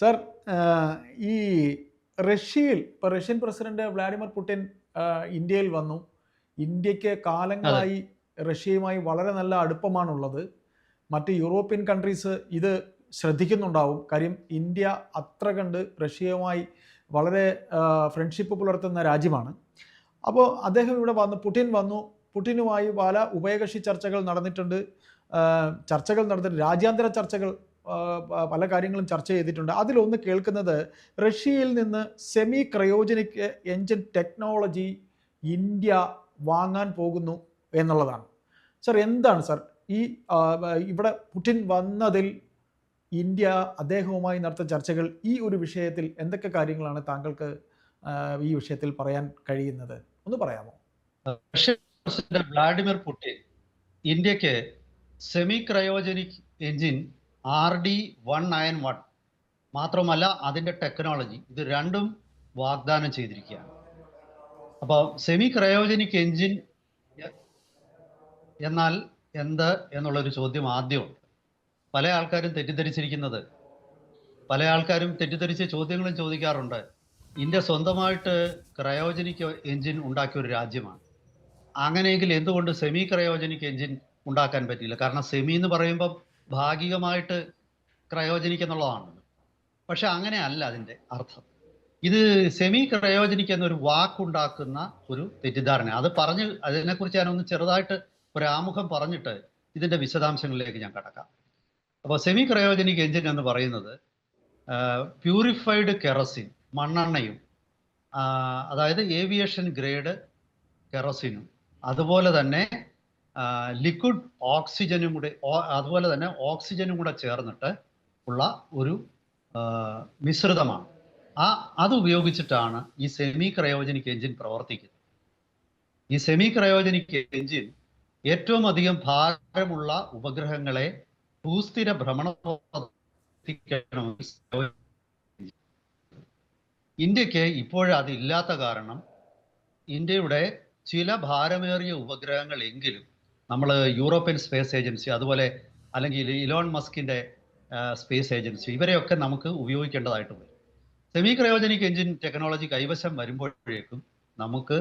Sir ഈ റഷ്യയിൽ ഇപ്പോൾ റഷ്യൻ പ്രസിഡന്റ് വ്ളാഡിമിർ പുടിൻ ഇന്ത്യയിൽ വന്നു. ഇന്ത്യയ്ക്ക് കാലങ്ങളായി റഷ്യയുമായി വളരെ നല്ല അടുപ്പമാണുള്ളത്. മറ്റ് യൂറോപ്യൻ കൺട്രീസ് ഇത് ശ്രദ്ധിക്കുന്നുണ്ടാവും. കാര്യം ഇന്ത്യ അത്ര കണ്ട് റഷ്യയുമായി വളരെ ഫ്രണ്ട്ഷിപ്പ് പുലർത്തുന്ന രാജ്യമാണ്. അപ്പോൾ അദ്ദേഹം ഇവിടെ വന്നു പുടിൻ വന്നു. പുടിനുമായി പല ഉഭയകക്ഷി ചർച്ചകൾ നടന്നിട്ടുണ്ട്. ചർച്ചകൾ നടന്നിട്ടുണ്ട്. രാജ്യാന്തര ചർച്ചകൾ പല കാര്യങ്ങളും ചർച്ച ചെയ്തിട്ടുണ്ട്. അതിലൊന്ന് കേൾക്കുന്നത് റഷ്യയിൽ നിന്ന് semi cryogenic engine technology India വാങ്ങാൻ പോകുന്നു എന്നുള്ളതാണ്. സർ എന്താണ് സർ ഈ ഇവിടെ പുടിൻ വന്നതിൽ ഇന്ത്യ അദ്ദേഹവുമായി നടത്ത ചർച്ചകൾ ഈ ഒരു വിഷയത്തിൽ എന്തൊക്കെ കാര്യങ്ങളാണ് താങ്കൾക്ക് ഈ വിഷയത്തിൽ പറയാൻ കഴിയുന്നത്? ഒന്ന് പറയാമോ? റഷ്യൻ പ്രസിഡന്റ് വ്ളാഡിമിർ പുടിൻ ഇന്ത്യയ്ക്ക് semi cryogenic engine R D one nine one മാത്രമല്ല അതിന്റെ ടെക്നോളജി ഇത് രണ്ടും വാഗ്ദാനം ചെയ്തിരിക്കുകയാണ്. അപ്പോൾ സെമി ക്രയോജനിക് എഞ്ചിൻ എന്നാൽ എന്ത് എന്നുള്ളൊരു ചോദ്യം ആദ്യമുണ്ട്. പല ആൾക്കാരും തെറ്റിദ്ധരിച്ചിരിക്കുന്നത്. പല ആൾക്കാരും തെറ്റിദ്ധരിച്ച ചോദ്യങ്ങളും ചോദിക്കാറുണ്ട്. ഇന്ത്യ സ്വന്തമായിട്ട് ക്രയോജനിക് എഞ്ചിൻ ഉണ്ടാക്കിയ ഒരു രാജ്യമാണ്. അങ്ങനെയെങ്കിൽ എന്തുകൊണ്ട് സെമി ക്രയോജനിക് എഞ്ചിൻ ഉണ്ടാക്കാൻ പറ്റില്ല കാരണം സെമി എന്ന് പറയുമ്പോൾ ഭാഗികമായിട്ട് ക്രയോജനിക് എന്നുള്ളതാണ് പക്ഷെ അങ്ങനെ അല്ല അതിന്റെ അർത്ഥം. ഇത് സെമി ക്രയോജനിക് എന്നൊരു വാക്കുണ്ടാക്കുന്ന ഒരു തെറ്റിദ്ധാരണ അത് പറഞ്ഞ് അതിനെക്കുറിച്ച് ഞാനൊന്ന് ചെറുതായിട്ട് ഒരു ആമുഖം പറഞ്ഞിട്ട് ഇതിന്റെ വിശദാംശങ്ങളിലേക്ക് ഞാൻ കടക്കാം. അപ്പോൾ സെമി ക്രയോജനിക് എഞ്ചിൻ എന്ന് പറയുന്നത് പ്യൂരിഫൈഡ് കെറസിൻ മണ്ണെണ്ണയും അതായത് ഏവിയേഷൻ ഗ്രേഡ് കെറസിനും അതുപോലെ തന്നെ ലിക്വിഡ് ഓക്സിജനും കൂടെ അതുപോലെ തന്നെ ഓക്സിജനും കൂടെ ചേർന്നിട്ട് ഉള്ള ഒരു മിശ്രിതമാണ്. ആ അത് ഉപയോഗിച്ചിട്ടാണ് ഈ സെമി ക്രയോജനിക് എഞ്ചിൻ പ്രവർത്തിക്കുന്നത്. ഈ സെമി ക്രയോജനിക് എഞ്ചിൻ ഏറ്റവും അധികം ഭാരമുള്ള ഉപഗ്രഹങ്ങളെ ഭൂസ്ഥിര ഭ്രമണ ഇന്ത്യയ്ക്ക് ഇപ്പോഴത് അതില്ലാത്ത കാരണം ഇന്ത്യയുടെ ചില ഭാരമേറിയ ഉപഗ്രഹങ്ങൾ എങ്കിലും നമ്മൾ യൂറോപ്യൻ സ്പേസ് ഏജൻസി അതുപോലെ അല്ലെങ്കിൽ ഇലോൺ മസ്കിന്റെ സ്പേസ് ഏജൻസി ഇവരെയൊക്കെ നമുക്ക് ഉപയോഗിക്കേണ്ടതായിട്ട് വരും. സെമി ക്രയോജനിക് എഞ്ചിൻ ടെക്നോളജി കൈവശം വരുമ്പോഴേക്കും നമുക്ക്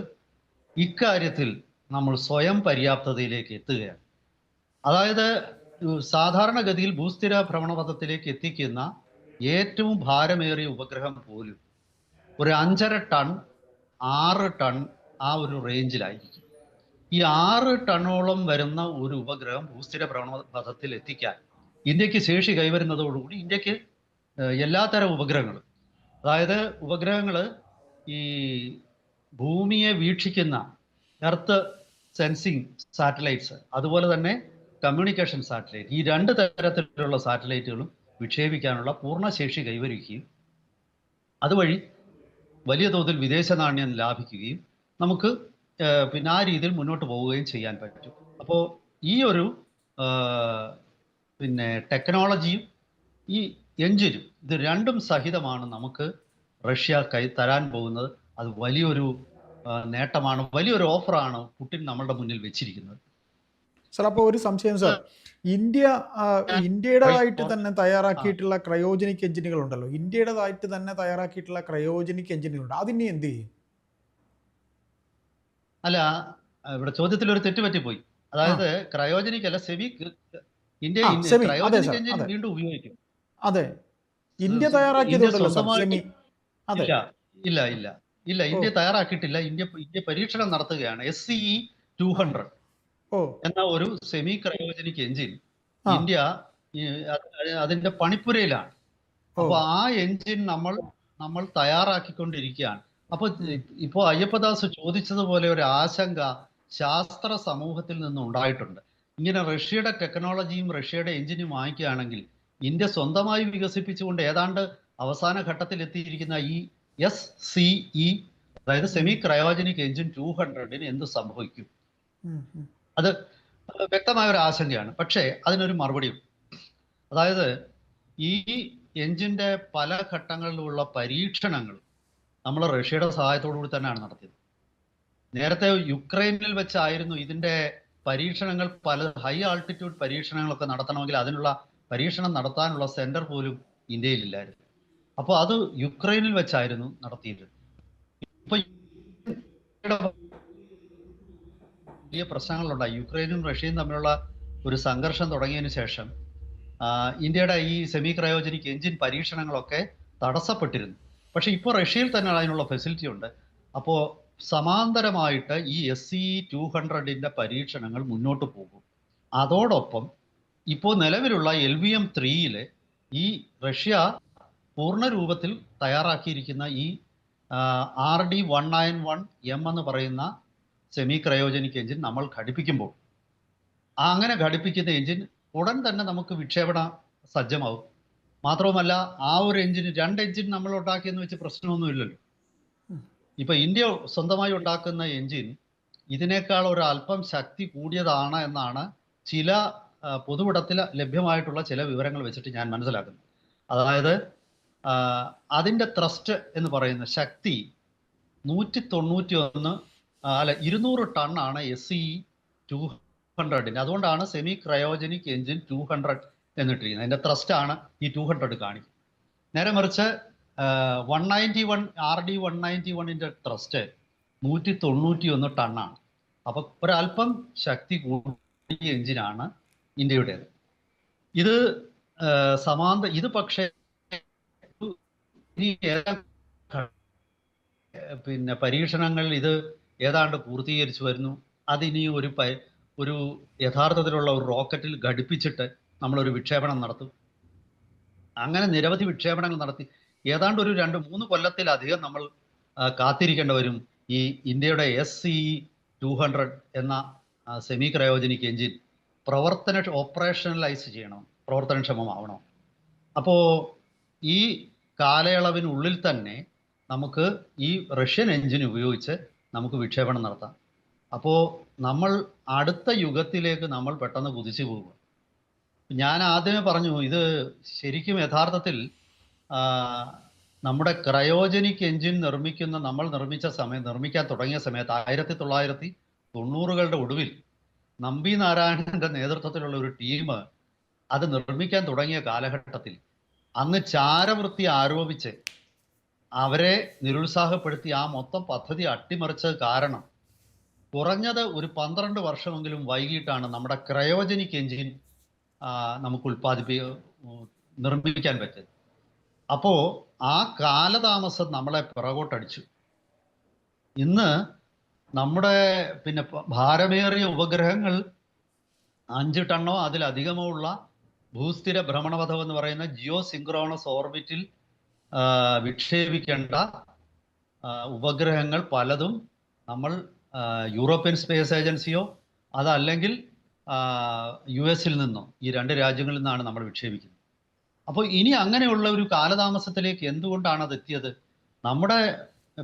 ഇക്കാര്യത്തിൽ നമ്മൾ സ്വയം പര്യാപ്തതയിലേക്ക് എത്തുകയാണ്. അതായത് സാധാരണഗതിയിൽ ഭൂസ്ഥിര ഭ്രമണപഥത്തിലേക്ക് എത്തിക്കുന്ന ഏറ്റവും ഭാരമേറിയ ഉപഗ്രഹം പോലും ഒരു അഞ്ചര ടൺ ആറ് ടൺ ആ ഒരു റേഞ്ചിലായിരിക്കും ഈ ആറ് ടണ്ണോളം വരുന്ന ഒരു ഉപഗ്രഹം ഭൂസ്ഥിര ഭ്രമണപഥത്തിൽ എത്തിക്കാൻ ഇന്ത്യയ്ക്ക് ശേഷി കൈവരുന്നതോടുകൂടി ഇന്ത്യയ്ക്ക് എല്ലാത്തരം ഉപഗ്രഹങ്ങളും അതായത് ഉപഗ്രഹങ്ങൾ ഈ ഭൂമിയെ വീക്ഷിക്കുന്ന എർത്ത് സെൻസിങ് സാറ്റലൈറ്റ്സ് അതുപോലെ തന്നെ കമ്മ്യൂണിക്കേഷൻ സാറ്റലൈറ്റ് ഈ രണ്ട് തരത്തിലുള്ള സാറ്റലൈറ്റുകളും വിക്ഷേപിക്കാനുള്ള പൂർണശേഷി കൈവരിക്കുകയും അതുവഴി വലിയ തോതിൽ വിദേശ നാണ്യം ലാഭിക്കുകയും നമുക്ക് പിന്നെ ആ രീതിയിൽ മുന്നോട്ട് പോവുകയും ചെയ്യാൻ പറ്റും. അപ്പോൾ ഈ ഒരു പിന്നെ ടെക്നോളജിയും ഈ എഞ്ചിനും ഇത് രണ്ടും സഹിതമാണ് നമുക്ക് റഷ്യ കൈ തരാൻ പോകുന്നത്. അത് വലിയൊരു നേട്ടമാണ് വലിയൊരു ഓഫറാണ് പുട്ടിൻ നമ്മളുടെ മുന്നിൽ വെച്ചിരിക്കുന്നത്. സർ അപ്പോൾ ഒരു സംശയം സർ. ഇന്ത്യ ഇന്ത്യയുടേതായിട്ട് തന്നെ തയ്യാറാക്കിയിട്ടുള്ള ക്രയോജനിക് എഞ്ചിനുകൾ ഉണ്ടല്ലോ ഇന്ത്യയുടേതായിട്ട് തന്നെ തയ്യാറാക്കിയിട്ടുള്ള ക്രയോജനിക് എഞ്ചിനുകളുണ്ട്. അതിനെ എന്ത് ചെയ്യും? അല്ല ഇവിടെ ചോദ്യത്തിൽ ഒരു തെറ്റ് പറ്റിപ്പോയി അതായത് ക്രയോജനിക് അല്ല സെവിക് ഇന്ത്യ. ക്രയോജനിക് എഞ്ചിൻ വീണ്ടും ഉപയോഗിക്കും. അതെ. ഇന്ത്യ തയ്യാറാക്കിയതുണ്ടല്ലോ അതെ. ഇല്ല ഇല്ല ഇല്ല. ഇന്ത്യ തയ്യാറാക്കിയിട്ടില്ല. ഇന്ത്യ ഇന്ത്യ പരീക്ഷണം നടത്തുകയാണ്. S C E two hundred എന്ന ഒരു സെമി ക്രയോജനിക് എഞ്ചിൻ ഇന്ത്യ അതിന്റെ പണിപ്പുരയിലാണ്. അപ്പൊ ആ എഞ്ചിൻ നമ്മൾ നമ്മൾ തയ്യാറാക്കിക്കൊണ്ടിരിക്കുകയാണ്. അപ്പൊ ഇപ്പോ അയ്യപ്പദാസ് ചോദിച്ചതുപോലെ ഒരു ആശങ്ക ശാസ്ത്ര സമൂഹത്തിൽ നിന്നും ഉണ്ടായിട്ടുണ്ട്. ഇങ്ങനെ റഷ്യയുടെ ടെക്നോളജിയും റഷ്യയുടെ എഞ്ചിനും വാങ്ങിക്കുകയാണെങ്കിൽ ഇന്ത്യ സ്വന്തമായി വികസിപ്പിച്ചുകൊണ്ട് ഏതാണ്ട് അവസാന ഘട്ടത്തിൽ എത്തിയിരിക്കുന്ന ഈ എസ് സി ഇ അതായത് സെമി ക്രയോജനിക് എഞ്ചിൻ ടു ഹൺഡ്രഡിന് എന്ത് സംഭവിക്കും. അത് വ്യക്തമായ ഒരു ആശങ്കയാണ്. പക്ഷേ അതിനൊരു മറുപടിയും. അതായത് ഈ എഞ്ചിന്റെ പല ഘട്ടങ്ങളിലുള്ള പരീക്ഷണങ്ങൾ നമ്മൾ റഷ്യയുടെ സഹായത്തോടു കൂടി തന്നെയാണ് നടത്തിയത്. നേരത്തെ യുക്രൈനിൽ വെച്ചായിരുന്നു ഇതിന്റെ പരീക്ഷണങ്ങൾ പല ഹൈ ആൾട്ടിറ്റ്യൂഡ് പരീക്ഷണങ്ങളൊക്കെ നടത്തണമെങ്കിൽ അതിനുള്ള പരീക്ഷണം നടത്താനുള്ള സെന്റർ പോലും ഇന്ത്യയിലില്ലായിരുന്നു. അപ്പോൾ അത് യുക്രൈനിൽ വെച്ചായിരുന്നു നടത്തിയിരുന്നത് ഇപ്പൊ വലിയ പ്രശ്നങ്ങളുണ്ടായി. യുക്രൈനും റഷ്യയും തമ്മിലുള്ള ഒരു സംഘർഷം തുടങ്ങിയതിന് ശേഷം ഇന്ത്യയുടെ ഈ സെമി ക്രയോജനിക് എഞ്ചിൻ പരീക്ഷണങ്ങളൊക്കെ തടസ്സപ്പെട്ടിരുന്നു. പക്ഷെ ഇപ്പോൾ റഷ്യയിൽ തന്നെ അതിനുള്ള ഫെസിലിറ്റി ഉണ്ട്. അപ്പോൾ സമാന്തരമായിട്ട് ഈ എസ് സി ടു ഹൺഡ്രഡിന്റെ പരീക്ഷണങ്ങൾ മുന്നോട്ട് പോകും. അതോടൊപ്പം ഇപ്പോൾ നിലവിലുള്ള എൽ വി എം ത്രീയിൽ ഈ റഷ്യ പൂർണ രൂപത്തിൽ തയ്യാറാക്കിയിരിക്കുന്ന ഈ R D one nine one M എന്ന് പറയുന്ന സെമി ക്രയോജനിക് എഞ്ചിൻ നമ്മൾ ഘടിപ്പിക്കുമ്പോൾ അങ്ങനെ ഘടിപ്പിക്കുന്ന എഞ്ചിൻ ഉടൻ തന്നെ നമുക്ക് വിക്ഷേപണ സജ്ജമാവും. മാത്രവുമല്ല ആ ഒരു എഞ്ചിന് രണ്ട് എഞ്ചിൻ നമ്മൾ ഉണ്ടാക്കിയെന്ന് വെച്ച് പ്രശ്നമൊന്നുമില്ലല്ലോ. ഇപ്പൊ ഇന്ത്യ സ്വന്തമായി ഉണ്ടാക്കുന്ന എഞ്ചിൻ ഇതിനേക്കാൾ ഒരു അല്പം ശക്തി കൂടിയതാണ് എന്നാണ് ചില പൊതുവിടത്തിൽ ലഭ്യമായിട്ടുള്ള ചില വിവരങ്ങൾ വെച്ചിട്ട് ഞാൻ മനസ്സിലാക്കുന്നു അതായത് അതിന്റെ ത്രസ്റ്റ് എന്ന് പറയുന്ന ശക്തി നൂറ്റി തൊണ്ണൂറ്റി ഒന്ന് അല്ല ഇരുന്നൂറ് ടണ്ണാണ് എസ് ഇ ടു ഹൺഡ്രഡിന് അതുകൊണ്ടാണ് semi cryogenic engine two hundred എന്നിട്ടിരിക്കുന്നത് അതിന്റെ ത്രസ്റ്റ് ആണ് ഈ ടു ഹൺഡ്രഡ് കാണിക്കുന്നത്. നേരെ മറിച്ച് one ninety one R D one ninety വണ്ണിന്റെ ത്രസ്റ്റ് നൂറ്റി തൊണ്ണൂറ്റി ഒന്ന് ടണ്ണാണ്. അപ്പോൾ ഒരല്പം ശക്തി കൂടിയ എഞ്ചിനാണ് ഇന്ത്യയുടേത്. ഇത് സമാന്ത ഇത് പക്ഷേ പിന്നെ പരീക്ഷണങ്ങൾ ഇത് ഏതാണ്ട് പൂർത്തീകരിച്ചു വരുന്നു. അതിനി ഒരു ഒരു യഥാർത്ഥത്തിലുള്ള ഒരു റോക്കറ്റിൽ ഘടിപ്പിച്ചിട്ട് നമ്മളൊരു വിക്ഷേപണം നടത്തും. അങ്ങനെ നിരവധി വിക്ഷേപണങ്ങൾ നടത്തി. ഏതാണ്ട് ഒരു രണ്ട് മൂന്ന് കൊല്ലത്തിലധികം നമ്മൾ കാത്തിരിക്കേണ്ട വരും. ഈ ഇന്ത്യയുടെ എസ് സി ടു ഹൺഡ്രഡ് എന്ന സെമി ക്രയോജനിക് എഞ്ചിൻ പ്രവർത്തന ഓപ്പറേഷണലൈസ് ചെയ്യണം. പ്രവർത്തനക്ഷമമാവണം. അപ്പോൾ ഈ കാലയളവിനുള്ളിൽ തന്നെ നമുക്ക് ഈ റഷ്യൻ എഞ്ചിൻ ഉപയോഗിച്ച് നമുക്ക് വിക്ഷേപണം നടത്താം. അപ്പോൾ നമ്മൾ അടുത്ത യുഗത്തിലേക്ക് നമ്മൾ പെട്ടെന്ന് കുതിച്ചു പോകുക ഞാൻ ആദ്യമേ പറഞ്ഞു ഇത് ശരിക്കും യഥാർത്ഥത്തിൽ നമ്മുടെ ക്രയോജനിക് എഞ്ചിൻ നിർമ്മിക്കുന്ന നമ്മൾ നിർമ്മിച്ച സമയം നിർമ്മിക്കാൻ തുടങ്ങിയ സമയത്ത് ആയിരത്തി തൊള്ളായിരത്തി തൊണ്ണൂറുകളുടെ ഒടുവിൽ നമ്പി നാരായണന്റെ നേതൃത്വത്തിലുള്ള ഒരു ടീം അത് നിർമ്മിക്കാൻ തുടങ്ങിയ കാലഘട്ടത്തിൽ അന്ന് ചാരവൃത്തി ആരോപിച്ച് അവരെ നിരുത്സാഹപ്പെടുത്തി ആ മൊത്തം പദ്ധതി അട്ടിമറിച്ചത് കാരണം കുറഞ്ഞത് ഒരു പന്ത്രണ്ട് വർഷമെങ്കിലും വൈകിട്ടാണ് നമ്മുടെ ക്രയോജനിക് എഞ്ചിൻ നമുക്ക് ഉൽപ്പാദിപ്പി നിർമ്മിക്കാൻ പറ്റും. അപ്പോ ആ കാലതാമസം നമ്മളെ പിറകോട്ടടിച്ചു. ഇന്ന് നമ്മുടെ പിന്നെ ഭാരമേറിയ ഉപഗ്രഹങ്ങൾ അഞ്ച് ടണ്ണോ അതിലധികമോ ഉള്ള ഭൂസ്ഥിര ഭ്രമണപഥം എന്ന് പറയുന്ന ജിയോ സിങ്ക്രോണസ് ഓർബിറ്റിൽ വിക്ഷേപിക്കേണ്ട ഉപഗ്രഹങ്ങൾ പലതും നമ്മൾ യൂറോപ്യൻ സ്പേസ് ഏജൻസിയോ അതല്ലെങ്കിൽ യു എസിൽ നിന്നോ ഈ രണ്ട് രാജ്യങ്ങളിൽ നിന്നാണ് നമ്മൾ വിക്ഷേപിക്കുന്നത്. അപ്പോൾ ഇനി അങ്ങനെയുള്ള ഒരു കാലതാമസത്തിലേക്ക് എന്തുകൊണ്ടാണ് അത് എത്തിയത്? നമ്മുടെ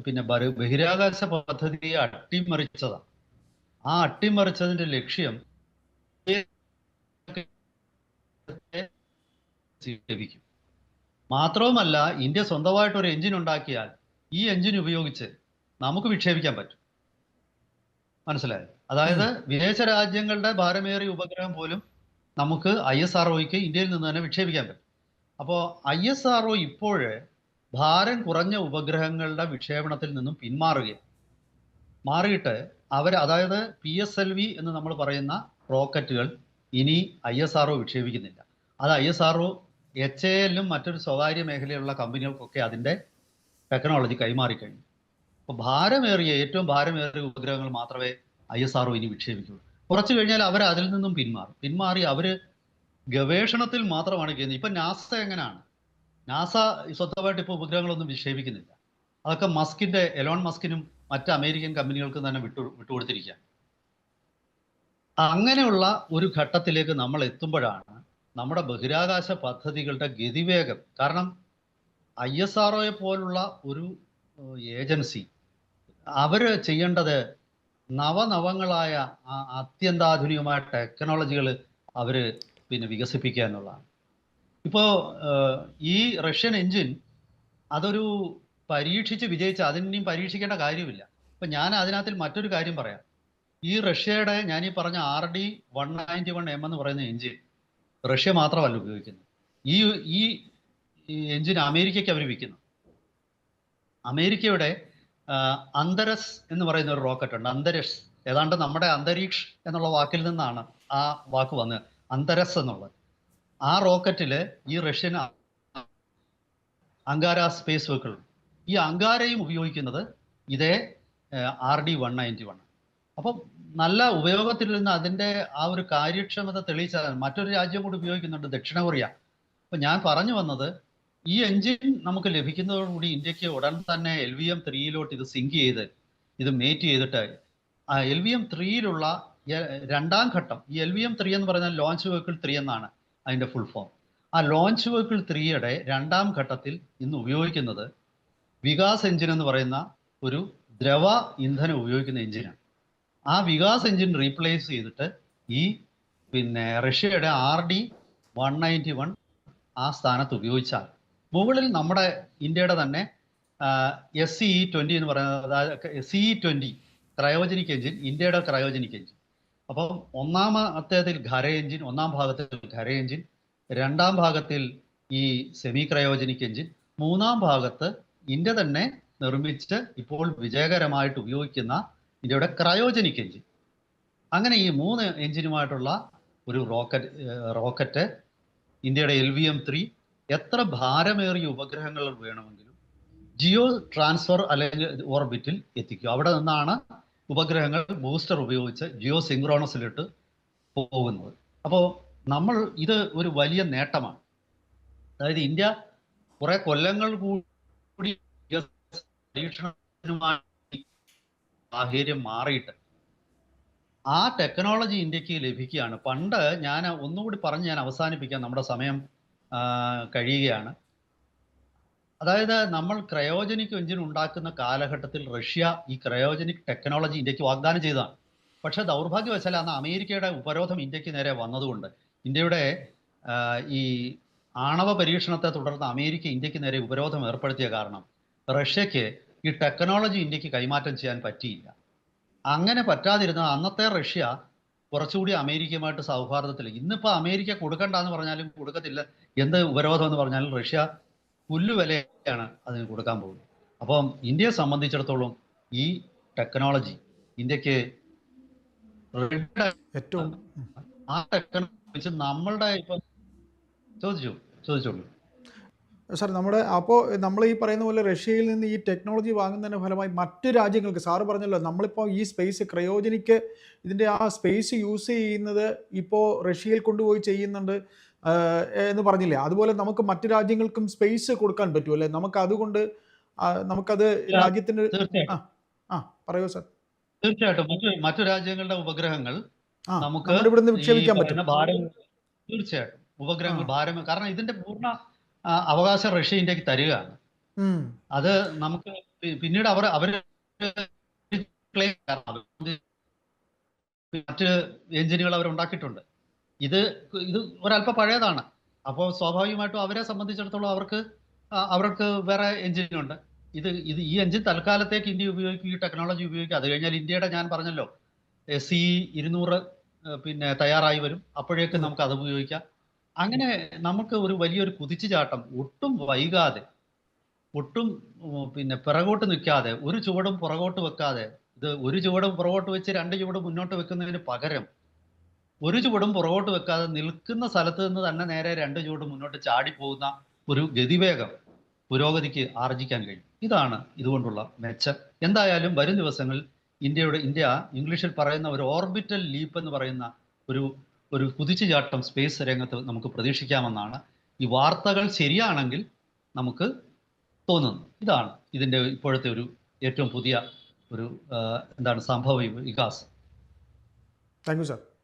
പിന്നെ ബഹിരാകാശ പദ്ധതിയെ അട്ടിമറിച്ചതാണ്. ആ അട്ടിമറിച്ചതിന്റെ ലക്ഷ്യം ലഭിക്കും മാത്രവുമല്ല ഇന്ത്യ സ്വന്തമായിട്ട് ഒരു എഞ്ചിൻ ഉണ്ടാക്കിയാൽ ഈ എഞ്ചിൻ ഉപയോഗിച്ച് നമുക്ക് വിക്ഷേപിക്കാൻ പറ്റും. മനസ്സിലായോ? അതായത് വിദേശ രാജ്യങ്ങളുടെ ഭാരമേറിയ ഉപഗ്രഹം പോലും നമുക്ക് ഐ എസ് ആർ ഒയ്ക്ക് ഇന്ത്യയിൽ നിന്ന് തന്നെ വിക്ഷേപിക്കാൻ പറ്റും. അപ്പോൾ ഐ എസ് ആർ ഒ ഇപ്പോഴ് ഭാരം കുറഞ്ഞ ഉപഗ്രഹങ്ങളുടെ വിക്ഷേപണത്തിൽ നിന്നും പിന്മാറുകയാണ്. മാറിയിട്ട് അവർ അതായത് പി എസ് എൽ വി എന്ന് നമ്മൾ പറയുന്ന റോക്കറ്റുകൾ ഇനി ഐ എസ് ആർ ഒ വിക്ഷേപിക്കുന്നില്ല. അത് I S R O H A എല്ലും മറ്റൊരു സ്വകാര്യ മേഖലയിലുള്ള കമ്പനികൾക്കൊക്കെ അതിന്റെ ടെക്നോളജി കൈമാറിക്കഴിഞ്ഞു. അപ്പോൾ ഭാരമേറിയ ഏറ്റവും ഭാരമേറിയ ഉപഗ്രഹങ്ങൾ മാത്രമേ ഐ എസ് ആർ ഇനി വിക്ഷേപിക്കൂ കുറച്ചു കഴിഞ്ഞാൽ അവർ അതിൽ നിന്നും പിന്മാറും. പിന്മാറി അവർ ഗവേഷണത്തിൽ മാത്രമാണ് ചെയ്യുന്നത്. ഇപ്പം നാസ എങ്ങനെയാണ് നാസ സ്വന്തമായിട്ട് ഇപ്പോൾ ഉപഗ്രഹങ്ങളൊന്നും വിക്ഷേപിക്കുന്നില്ല. അതൊക്കെ മസ്കിന്റെ എലോൺ മസ്കിനും മറ്റ് അമേരിക്കൻ കമ്പനികൾക്കും തന്നെ വിട്ടു വിട്ടുകൊടുത്തിരിക്കുക അങ്ങനെയുള്ള ഒരു ഘട്ടത്തിലേക്ക് നമ്മൾ എത്തുമ്പോഴാണ് നമ്മുടെ ബഹിരാകാശ പദ്ധതികളുടെ ഗതിവേഗം. കാരണം ഐ എസ് ആർ പോലുള്ള ഒരു ഏജൻസി അവർ ചെയ്യേണ്ടത് നവനവങ്ങളായ അത്യന്താധുനികമായ ടെക്നോളജികൾ അവർ പിന്നെ വികസിപ്പിക്കുക എന്നുള്ളതാണ്. ഇപ്പോൾ ഈ റഷ്യൻ എഞ്ചിൻ അതൊരു പരീക്ഷിച്ച് വിജയിച്ച അതിനെയും പരീക്ഷിക്കേണ്ട കാര്യമില്ല. ഇപ്പം ഞാൻ അതിനകത്തിൽ മറ്റൊരു കാര്യം പറയാം. ഈ റഷ്യയുടെ ഞാൻ ഈ പറഞ്ഞ R D one ninety one M എന്ന് പറയുന്ന എഞ്ചിൻ റഷ്യ മാത്രമല്ല ഉപയോഗിക്കുന്നത്. ഈ ഈ എഞ്ചിൻ അമേരിക്കയ്ക്ക് അവർ വിൽക്കുന്നു. അമേരിക്കയുടെ അന്തരസ് എന്ന് പറയുന്ന ഒരു റോക്കറ്റ് ഉണ്ട്. അന്തരസ് ഏതാണ്ട് നമ്മുടെ അന്തരീക്ഷ് എന്നുള്ള വാക്കിൽ നിന്നാണ് ആ വാക്ക് വന്നത്. അന്തരസ് എന്നുള്ളത്. ആ റോക്കറ്റിൽ ഈ റഷ്യൻ അങ്കാര സ്പേസ് വെക്കൾ ഈ അങ്കാരയും ഉപയോഗിക്കുന്നത് ഇതേ R D one ninety one അപ്പം നല്ല ഉപയോഗത്തിൽ നിന്ന് അതിന്റെ ആ ഒരു കാര്യക്ഷമത തെളിയിച്ചാൽ മറ്റൊരു രാജ്യം കൂടി ഉപയോഗിക്കുന്നുണ്ട് ദക്ഷിണ കൊറിയ. അപ്പം ഞാൻ പറഞ്ഞു വന്നത് ഈ എഞ്ചിൻ നമുക്ക് ലഭിക്കുന്നതോടുകൂടി ഇന്ത്യയ്ക്ക് ഉടൻ തന്നെ എൽ വി എം ത്രീയിലോട്ട് ഇത് സിങ്ക് ചെയ്ത് ഇത് മേറ്റ് ചെയ്തിട്ട് ആ എൽ വി എം ത്രീയിലുള്ള രണ്ടാം ഘട്ടം ഈ എൽ വി എം ത്രീ എന്ന് പറഞ്ഞാൽ ലോഞ്ച് വെഹിക്കിൾ ത്രീ എന്നാണ് അതിന്റെ ഫുൾ ഫോം ആ ലോഞ്ച് വെഹിക്കിൾ ത്രീയുടെ രണ്ടാം ഘട്ടത്തിൽ ഇന്ന് ഉപയോഗിക്കുന്നത് വികാസ് എഞ്ചിൻ എന്ന് പറയുന്ന ഒരു ദ്രവ ഇന്ധനം ഉപയോഗിക്കുന്ന എഞ്ചിനാണ് ആ വികാസ് എഞ്ചിൻ റീപ്ലേസ് ചെയ്തിട്ട് ഈ പിന്നെ റഷ്യയുടെ R D one ninety one ആ സ്ഥാനത്ത് ഉപയോഗിച്ചാൽ മുകളിൽ നമ്മുടെ ഇന്ത്യയുടെ തന്നെ എസ് സി ഇ ട്വന്റി എന്ന് പറയുന്നത് അതായത് C E twenty cryogenic engine ഇന്ത്യയുടെ ക്രയോജനിക് എഞ്ചിൻ അപ്പം ഒന്നാമത്തേതിൽ ഖര എഞ്ചിൻ ഒന്നാം ഭാഗത്തിൽ ഖര എഞ്ചിൻ രണ്ടാം ഭാഗത്തിൽ ഈ സെമി ക്രയോജനിക് എഞ്ചിൻ മൂന്നാം ഭാഗത്ത് ഇന്ത്യ തന്നെ നിർമ്മിച്ച് ഇപ്പോൾ വിജയകരമായിട്ട് ഉപയോഗിക്കുന്ന ഇന്ത്യയുടെ ക്രയോജനിക് എഞ്ചിൻ അങ്ങനെ ഈ മൂന്ന് എഞ്ചിനുമായിട്ടുള്ള ഒരു റോക്കറ്റ് റോക്കറ്റ് ഇന്ത്യയുടെ എൽ വി എം ത്രീ എത്ര ഭാരമേറിയ ഉപഗ്രഹങ്ങൾ വേണമെങ്കിലും ജിയോ ട്രാൻസ്ഫർ അല്ലെങ്കിൽ ഓർബിറ്റിൽ എത്തിക്കും. അവിടെ നിന്നാണ് ഉപഗ്രഹങ്ങൾ ബൂസ്റ്റർ ഉപയോഗിച്ച് ജിയോ സിങ്ക്രോണസിലിട്ട് പോകുന്നത്. അപ്പോൾ നമ്മൾ ഇത് ഒരു വലിയ നേട്ടമാണ്. അതായത് ഇന്ത്യ കുറെ കൊല്ലങ്ങൾ കൂടി സാഹചര്യം മാറിയിട്ട് ആ ടെക്നോളജി ഇന്ത്യയ്ക്ക് ലഭിക്കുകയാണ്. പണ്ട് ഞാൻ ഒന്നുകൂടി പറഞ്ഞ് ഞാൻ അവസാനിപ്പിക്കാം നമ്മുടെ സമയം കഴിയുകയാണ്. അതായത് നമ്മൾ ക്രയോജനിക് എഞ്ചിൻ ഉണ്ടാക്കുന്ന കാലഘട്ടത്തിൽ റഷ്യ ഈ ക്രയോജനിക് ടെക്നോളജി ഇന്ത്യയ്ക്ക് വാഗ്ദാനം ചെയ്തതാണ്. പക്ഷെ ദൗർഭാഗ്യവശാൽ അന്ന് അമേരിക്കയുടെ ഉപരോധം ഇന്ത്യയ്ക്ക് നേരെ വന്നതുകൊണ്ട് ഇന്ത്യയുടെ ഈ ആണവ പരീക്ഷണത്തെ തുടർന്ന് അമേരിക്ക ഇന്ത്യയ്ക്ക് നേരെ ഉപരോധം ഏർപ്പെടുത്തിയ കാരണം റഷ്യക്ക് ഈ ടെക്നോളജി ഇന്ത്യയ്ക്ക് കൈമാറ്റം ചെയ്യാൻ പറ്റിയില്ല. അങ്ങനെ പറ്റാതിരുന്ന അന്നത്തെ റഷ്യ കുറച്ചുകൂടി അമേരിക്കയുമായിട്ട് സൗഹാർദ്ദത്തിൽ ഇന്നിപ്പോൾ അമേരിക്ക കൊടുക്കണ്ട എന്ന് പറഞ്ഞാലും കൊടുക്കത്തില്ല. എന്ത് ഉപരോധം എന്ന് പറഞ്ഞാൽ റഷ്യ പുല്ലുവിലയാണ് അതിന് കൊടുക്കാൻ പോകുന്നത്. അപ്പം ഇന്ത്യയെ സംബന്ധിച്ചിടത്തോളം ഈ ടെക്നോളജി ഇന്ത്യയ്ക്ക് ഏറ്റവും ആ ടെക്നോളജി നമ്മളുടെ ഇപ്പം ചോദിച്ചു ചോദിച്ചോളൂ. സാർ നമ്മുടെ അപ്പോൾ നമ്മൾ ഈ പറയുന്ന പോലെ റഷ്യയിൽ നിന്ന് ഈ ടെക്നോളജി വാങ്ങുന്നതിന്റെ ഫലമായി മറ്റു രാജ്യങ്ങൾക്ക് സാറ് പറഞ്ഞല്ലോ നമ്മളിപ്പോൾ ഈ സ്പേസ് ക്രയോജനിക്ക് ഇതിന്റെ ആ സ്പേസ് യൂസ് ചെയ്യുന്നത് ഇപ്പോൾ റഷ്യയിൽ കൊണ്ടുപോയി ചെയ്യുന്നുണ്ട്. എന്ന് പറഞ്ഞില്ലേ? അതുപോലെ നമുക്ക് മറ്റു രാജ്യങ്ങൾക്കും സ്പേസ് കൊടുക്കാൻ പറ്റുമല്ലേ നമുക്ക് അതുകൊണ്ട് നമുക്കത് രാജ്യത്തിന് ആ പറയൂ സാർ. തീർച്ചയായിട്ടും. മറ്റു മറ്റു രാജ്യങ്ങളുടെ ഉപഗ്രഹങ്ങൾ നമുക്ക് ഇവിടുന്ന് വിക്ഷേപിക്കാൻ പറ്റും. ഭാരം തീർച്ചയായിട്ടും. ഉപഗ്രഹങ്ങൾ. ഭാരം കാരണം ഇതിന്റെ പൂർണ അവകാശം റഷ്യ ഇന്ത്യയ്ക്ക് തരികയാണ്. അത് നമുക്ക് പിന്നീട് അവർ അവർ മറ്റ് എഞ്ചിനുകൾ അവർ ഉണ്ടാക്കിയിട്ടുണ്ട്. ഇത് ഇത് ഒരല്പം പഴയതാണ്. അപ്പോൾ സ്വാഭാവികമായിട്ടും അവരെ സംബന്ധിച്ചിടത്തോളം അവർക്ക് അവർക്ക് വേറെ എഞ്ചിനുണ്ട്. ഇത് ഇത് ഈ എഞ്ചിൻ തൽക്കാലത്തേക്ക് ഇന്ത്യ ഉപയോഗിക്കും ഈ ടെക്നോളജി ഉപയോഗിക്കുക അത് കഴിഞ്ഞാൽ ഇന്ത്യയുടെ ഞാൻ പറഞ്ഞല്ലോ സി ഇരുന്നൂറ് പിന്നെ തയ്യാറായി വരും. അപ്പോഴേക്കും നമുക്ക് അത് ഉപയോഗിക്കാം. അങ്ങനെ നമുക്ക് ഒരു വലിയൊരു കുതിച്ചുചാട്ടം. ഒട്ടും വൈകാതെ ഒട്ടും പിന്നെ പിറകോട്ട് നിൽക്കാതെ ഒരു ചുവടും പുറകോട്ട് വെക്കാതെ ഇത് ഒരു ചുവടും പുറകോട്ട് വെച്ച് രണ്ട് ചുവടും മുന്നോട്ട് വെക്കുന്നതിന് പകരം ഒരു ചുവടും പുറകോട്ട് വെക്കാതെ നിൽക്കുന്ന സ്ഥലത്ത് നിന്ന് തന്നെ നേരെ രണ്ട് ചുവട് മുന്നോട്ട് ചാടിപ്പോകുന്ന ഒരു ഗതിവേഗം പുരോഗതിക്ക് ആർജിക്കാൻ കഴിയും. ഇതാണ് ഇതുകൊണ്ടുള്ള മെച്ചം. എന്തായാലും വരും ദിവസങ്ങളിൽ ഇന്ത്യയുടെ ഇന്ത്യ ഇംഗ്ലീഷിൽ പറയുന്ന ഒരു ഓർബിറ്റൽ ലീപ്പ് എന്ന് പറയുന്ന ഒരു ഒരു കുതിച്ചുചാട്ടം സ്പേസ് രംഗത്ത് നമുക്ക് പ്രതീക്ഷിക്കാമെന്നാണ് ഈ വാർത്തകൾ ശരിയാണെങ്കിൽ നമുക്ക് തോന്നുന്നു ഇതാണ് ഇതിന്റെ ഇപ്പോഴത്തെ ഒരു ഏറ്റവും പുതിയ ഒരു എന്താണ് സംഭവ വികാസം. Thank you sir.